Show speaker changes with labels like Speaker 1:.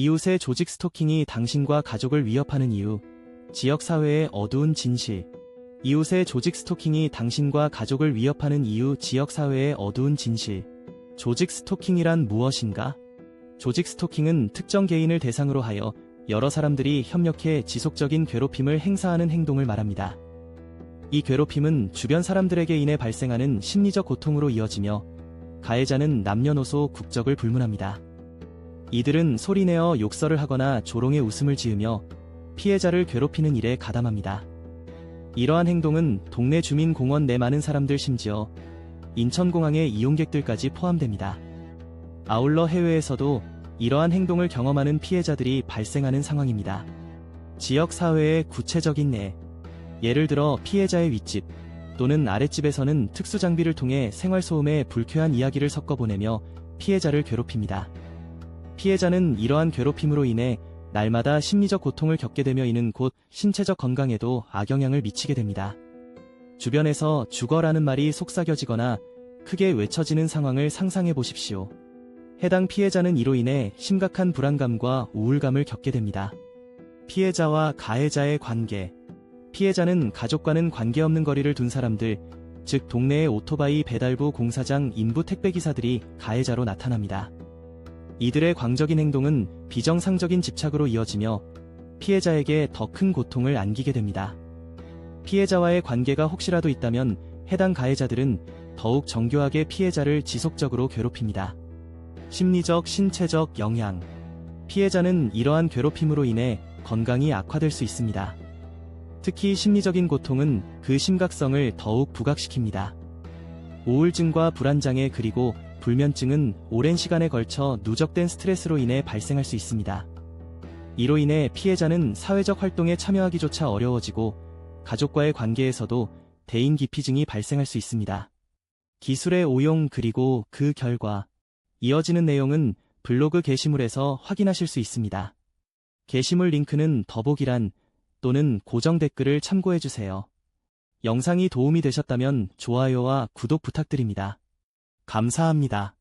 Speaker 1: 이웃의 조직 스토킹이 당신과 가족을 위협하는 이유, 지역사회의 어두운 진실. 이웃의 조직 스토킹이 당신과 가족을 위협하는 이유, 지역사회의 어두운 진실. 조직 스토킹이란 무엇인가? 조직 스토킹은 특정 개인을 대상으로 하여 여러 사람들이 협력해 지속적인 괴롭힘을 행사하는 행동을 말합니다. 이 괴롭힘은 주변 사람들에게 인해 발생하는 심리적 고통으로 이어지며 가해자는 남녀노소 국적을 불문합니다. 이들은 소리내어 욕설을 하거나 조롱의 웃음을 지으며 피해자를 괴롭히는 일에 가담합니다. 이러한 행동은 동네 주민 공원 내 많은 사람들 심지어 인천공항의 이용객들까지 포함됩니다. 아울러 해외에서도 이러한 행동을 경험하는 피해자들이 발생하는 상황입니다. 지역 사회의 구체적인 예. 예를 들어 피해자의 윗집 또는 아랫집에서는 특수 장비를 통해 생활소음에 불쾌한 이야기를 섞어 보내며 피해자를 괴롭힙니다. 피해자는 이러한 괴롭힘으로 인해 날마다 심리적 고통을 겪게 되며 이는 곧 신체적 건강에도 악영향을 미치게 됩니다. 주변에서 죽어라는 말이 속삭여지거나 크게 외쳐지는 상황을 상상해 보십시오. 해당 피해자는 이로 인해 심각한 불안감과 우울감을 겪게 됩니다. 피해자와 가해자의 관계. 피해자는 가족과는 관계없는 거리를 둔 사람들, 즉 동네의 오토바이 배달부 공사장 인부 택배기사들이 가해자로 나타납니다. 이들의 광적인 행동은 비정상적인 집착으로 이어지며 피해자에게 더 큰 고통을 안기게 됩니다. 피해자와의 관계가 혹시라도 있다면 해당 가해자들은 더욱 정교하게 피해자를 지속적으로 괴롭힙니다. 심리적, 신체적 영향. 피해자는 이러한 괴롭힘으로 인해 건강이 악화될 수 있습니다. 특히 심리적인 고통은 그 심각성을 더욱 부각시킵니다. 우울증과 불안장애 그리고 불면증은 오랜 시간에 걸쳐 누적된 스트레스로 인해 발생할 수 있습니다. 이로 인해 피해자는 사회적 활동에 참여하기조차 어려워지고 가족과의 관계에서도 대인 기피증이 발생할 수 있습니다. 기술의 오용 그리고 그 결과 이어지는 내용은 블로그 게시물에서 확인하실 수 있습니다. 게시물 링크는 더보기란 또는 고정 댓글을 참고해주세요. 영상이 도움이 되셨다면 좋아요와 구독 부탁드립니다. 감사합니다.